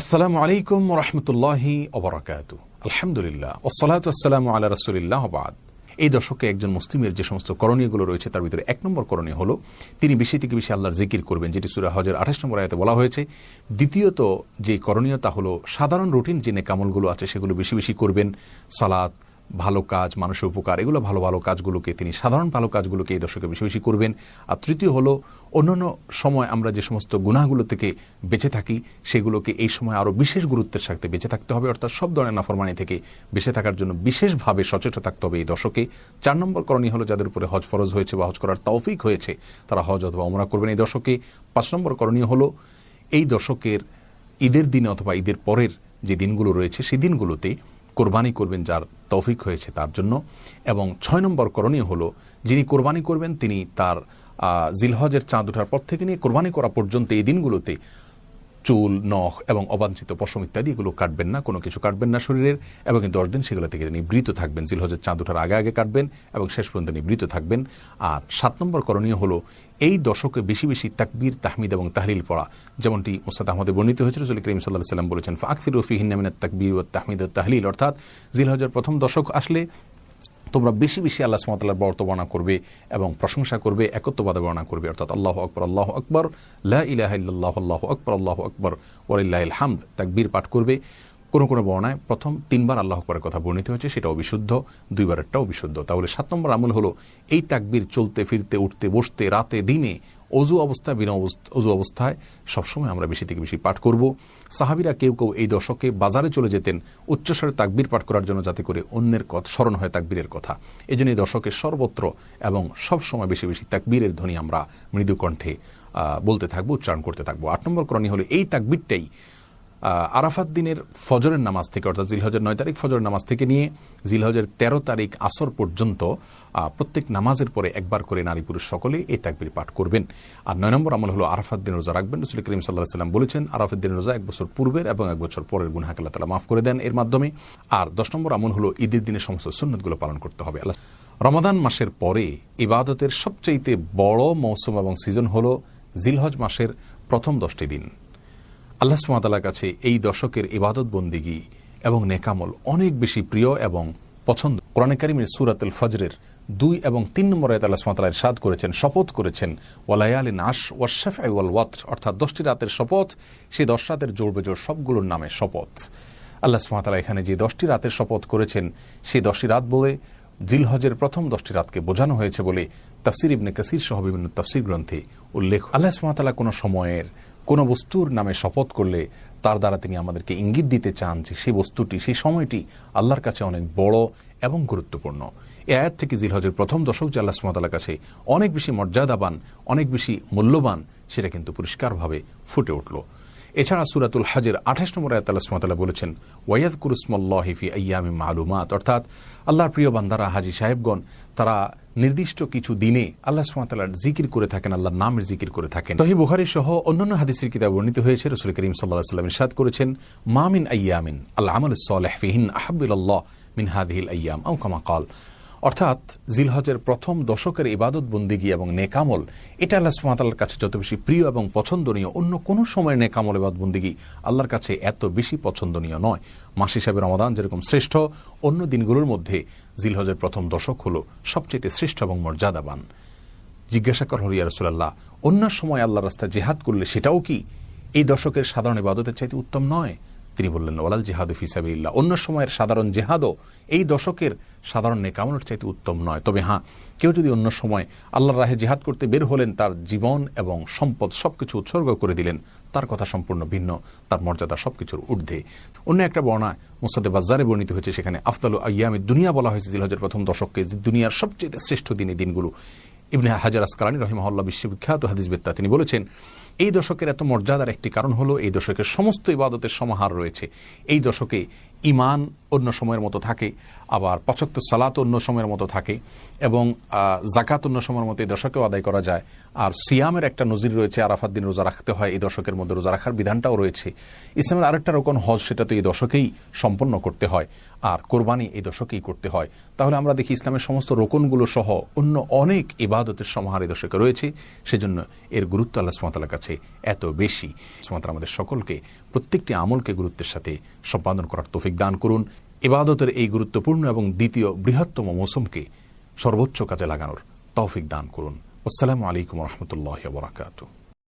আসসালামু আলাইকুম রহমতুল্লাহি অবরাকাত আলহামদুলিল্লাহ। ওসালাত আল্লাহ রসুলিল্লাহ বাদ। এই দশকে একজন মুসলিমের যে সমস্ত করণীয়গুলো রয়েছে, তার ভিতরে এক নম্বর করণীয় হলো, তিনি বেশি থেকে বেশি আল্লাহর জিকির করবেন, যেটি সুরা হজের আঠাশ নম্বর আয়তে বলা হয়েছে। দ্বিতীয়ত যে করণীয়, তা হলো সাধারণ রুটিন, যে নেকামলগুলো আছে, সেগুলো বেশি বেশি করবেন। সালাত, ভালো কাজ, মানুষের উপকার, এগুলো ভালো ভালো কাজগুলোকে, তিনি সাধারণ ভালো কাজগুলোকে এই দশকে বেশি বেশি করবেন। আর তৃতীয় হলো অন্যান্য সময় আমরা যে সমস্ত গুনাহগুলো থেকে বেঁচে থাকি, সেগুলোকে এই সময় আরও বিশেষ গুরুত্বের সাথে বেঁচে থাকতে হবে। অর্থাৎ সব ধরনের নাফরমানি থেকে বেঁচে থাকার জন্য বিশেষভাবে সচেতন থাকতে হবে এই দশকে। চার নম্বর করণীয় হলো, যাদের উপরে হজ ফরজ হয়েছে বা হজ করার তৌফিক হয়েছে, তারা হজ অথবা অমরা করবেন এই দশকে। পাঁচ নম্বর করণীয় হলো, এই দশকের ঈদের দিনে অথবা ঈদের পরের যে দিনগুলো রয়েছে, সেই দিনগুলোতে কোরবানি করবেন যার তৌফিক হয়েছে তার জন্য। এবং ছয় নম্বর করণীয় হলো, যিনি কোরবানি করবেন তিনি তার জিলহজের চাঁদ ওঠার পর থেকে নিয়ে কোরবানি করা পর্যন্ত এই দিনগুলোতে চুল, নখ এবং অবাঞ্ছিত পশম ইত্যাদি এগুলো কাটবেন না, কোনো কিছু কাটবেন না শরীরের এবং দশ দিন সেগুলো থেকে নিবৃত থাকবেন। জিলহজের চাঁদ ওঠার আগে আগে কাটবেন এবং শেষ পর্যন্ত নিবৃত থাকবেন। আর সাত নম্বর করণীয় হলো এই দশকে বেশি বেশি তাকবীর, তাহমিদ এবং তাহলিল পড়া। যেমনটি মুস্তাদ আহমদে বর্ণিত হয়েছে রসুল করিম সাল্লাহ সাল্লাম বলেছেন ফাকফির রফি হিন্নামিনাত তাকবীর ও তাহমিদ ও তাহলিল। অর্থাৎ জিলহজের প্রথম দশক আসলে তোমরা বেশি বেশি আল্লাহ সুমতাল্লাহ বর্ত বর্ণনা করবে এবং প্রশংসা করবে, একত্ববাদে বর্ণনা করবে। অর্থাৎ আল্লাহ আকবর আল্লাহ আকবর লাহ ইলাহ আল্লাহ আকবর আল্লাহ আকবর ওয়ালিল্লাহ হামদ, তাকবীর পাঠ করবে। কোনো কোনো বর্ণায় প্রথম তিনবার আল্লাহ আকবরের কথা বর্ণিত হয়েছে সেটাও বিশুদ্ধ দুইবারেরটাও বিশুদ্ধ তাহলে সাত নম্বর আমল হলো, এই তাকবীর চলতে, ফিরতে, উঠতে, বসতে, রাতে, দিনে অজু অবস্থায়, বিনা অজু অবস্থায় সবসময় আমরা বেশি থেকে বেশি পাঠ করব। সাহাবিরা কেউ কেউ এই দশকে বাজারে চলে যেতেন, উচ্চস্বরে তাকবির পাঠ করার জন্য যাতে করে অন্যের কথা, স্মরণ হয় তাকবীরের কথা। এই জন্য এই দশকে সর্বত্র এবং সবসময় বেশি বেশি তাকবীরের ধ্বনি আমরা মৃদুকণ্ঠে বলতে থাকব, উচ্চারণ করতে থাকব। আট নম্বর করণীয় হলো, এই তাকবীরটাই আরাফাত দিনের ফজরের নামাজ থেকে, অর্থাৎ জিলহজের নয় তারিখ ফজরের নামাজ থেকে নিয়ে জিলহজের তেরো তারিখ আসর পর্যন্ত প্রত্যেক নামাজের পরে একবার করে নারী পুরুষ সকলে এই তাকবির পাঠ করবেন। আর নয় নম্বর আমল হলো আরাফাত দিন রোজা রাখবেন। রসুল করিম সাল্লাহ সাল্লাম বলেছেন, আরাফাত দিন রোজা এক বছর পূর্বের এবং এক বছর পরের গুনাহাক আল্লাহ তালা মাফ করে দেন এর মাধ্যমে। আর দশ নম্বর আমল হলো ঈদের দিনের সমস্ত সুন্নতগুলো পালন করতে হবে। আল্লাহ রমাদান মাসের পরে ইবাদতের সবচাইতে বড় মৌসুম এবং সিজন হল জিলহজ মাসের প্রথম দশটি দিন। আল্লাহ সুমাতালার কাছে এই দশকের ইবাদত বন্দিগি এবং নেকামল অনেক বেশি প্রিয় এবং পছন্দ। কোরআন কারিমের সুরাতুল ফজরের দুই এবং তিন নম্বর আয়াত আল্লাহ সুমাতালা ইরশাদ করেছেন, শপথ করেছেন ওয়ালায়ালি নাস ওয়াশাফ ওয়াল ওয়াত্র, অর্থাৎ দশটি রাতের শপথ, সেই দশ রাতের জোর বেজোর সবগুলোর নামে শপথ। আল্লাহ সুমাতালা এখানে যে দশটি রাতের শপথ করেছেন, সেই দশটি রাত বলে জিলহজের প্রথম দশটি রাতকে বোঝানো হয়েছে বলে তাফসির ইবনে কাসির সহ বিভিন্ন তাফসির গ্রন্থে উল্লেখ। আল্লাহ সুমাতালা কোনো সময়ের কোনো বস্তুর নামে শপথ করলে তার দ্বারা তিনি আমাদেরকে ইঙ্গিত দিতে চান যে সেই বস্তুটি, সেই সময়টি আল্লাহর কাছে অনেক বড় এবং গুরুত্বপূর্ণ। এ আয়াত থেকে জিলহজের প্রথম দশক যে আল্লাহ সুমতালার কাছে অনেক বেশি মর্যাদাবান, অনেক বেশি মূল্যবান, সেটা কিন্তু পরিষ্কারভাবে ফুটে উঠল। এছাড়া সুরাতুল হাজের আঠাশ নম্বর আয়াত আল্লাহ সুমাতালা বলেছেন ওয়াইয়াদ কুরুসমল্লাহিফি আয়ামি মালুমাত অর্থাৎ আল্লাহর প্রিয় বান্দারা, হাজি সাহেবগণ, তারা নির্দিষ্ট কিছু দিনে আল্লাহ সুমাতালার জিকির করে থাকেন, আল্লাহর নামের জিকির করে থাকেন। তহি বুখারি সহ অন্যান্য হাদিসের কিতাব বর্ণিত হয়েছে, রসুল করিম সাল্লাহ সাল্লাম ইরশাদ করেছেন মামিন আয়ামিন আল্লাহ আমল সালেহ ফিহিন আহাবুল্লাহ মিন হাদিহিল আয়াম আউ কামা কাল। অর্থাৎ জিলহজের প্রথম দশকের ইবাদত বন্দিগি এবং নেকামল, এটা আল্লাহ সুমাতাল্লার কাছে যত বেশি প্রিয় এবং পছন্দনীয়, অন্য কোনো সময়ের নেকামল ইবাদ বন্দিগি আল্লাহর কাছে এত বেশি পছন্দনীয় নয়। মাস হিসাবে রমাদান যেরকম শ্রেষ্ঠ, অন্য দিনগুলোর মধ্যে জিলহজের প্রথম দশক হল সবচেয়ে শ্রেষ্ঠ এবং মর্যাদাবান। জিজ্ঞাসা কর হরিয়া রসুল্লাহ অন্য সময় আল্লাহ রাস্তায় জেহাদ করলে সেটাও কি এই দশকের সাধারণ ইবাদতের চাইতে উত্তম নয়? তিনি বললেন, ওয়ালাল জেহাদ ফিসাবিল্লাহ অন্য সময়ের সাধারণ জেহাদও এই দশকের সাধারণ নেকামনের চাইতে উত্তম নয়। তবে হ্যাঁ কেউ যদি অন্য সময় আল্লাহর রাহে জেহাদ করতে বের হলেন, তার জীবন এবং সম্পদ সবকিছু উৎসর্গ করে দিলেন, তার কথা সম্পূর্ণ ভিন্ন, তার মর্যাদা সবকিছুর ঊর্ধ্বে। অন্য একটা বর্ণায় মুসাদে বাজারে বর্ণিত হয়েছে, সেখানে আফতালু আয়ামে দুনিয়া বলা হয়েছে, জিলহজের প্রথম দশককে দুনিয়ার সবচেয়ে শ্রেষ্ঠ দিন দিনগুলো। ইবনে হাজার আসকালানি রহিমহল্লা বিশ্ববিখ্যাত হাদিসবেত্তা তিনি বলেছেন, এই দশকের এত মর্যাদার একটি কারণ হলো, এই দশকের সমস্ত ইবাদতের সমাহার রয়েছে। এই দশকে ইমান অন্য সময়ের মতো থাকে, আবার পচক্ত সালাত অন্য সময়ের মতো থাকে এবং জাকাত অন্য সময়ের মতো এই দশকেও আদায় করা যায়। আর সিয়ামের একটা নজির রয়েছে, আরাফাত দিন রোজা রাখতে হয়, এই দশকের মধ্যে রোজা রাখার বিধানটাও রয়েছে। ইসলামের আরেকটা রকম হজ, সেটা তো এই দশকেই সম্পন্ন করতে হয়, আর কোরবানি এই দশকেই করতে হয়। তাহলে আমরা দেখি ইসলামের সমস্ত রোকনগুলো সহ অন্য অনেক ইবাদতের সমাহার এই দশকে রয়েছে, সেজন্য এর গুরুত্ব আল্লাহ সুমাতালার কাছে এত বেশি। সুমাতালা আমাদের সকলকে প্রত্যেকটি আমলকে গুরুত্বের সাথে সম্পাদন করার তৌফিক দান করুন। এবাদতের এই গুরুত্বপূর্ণ এবং দ্বিতীয় বৃহত্তম মৌসুমকে সর্বোচ্চ কাজে লাগানোর তৌফিক দান করুন। আসসালামু আলাইকুম রহমতুল্লাহ বরাকাতু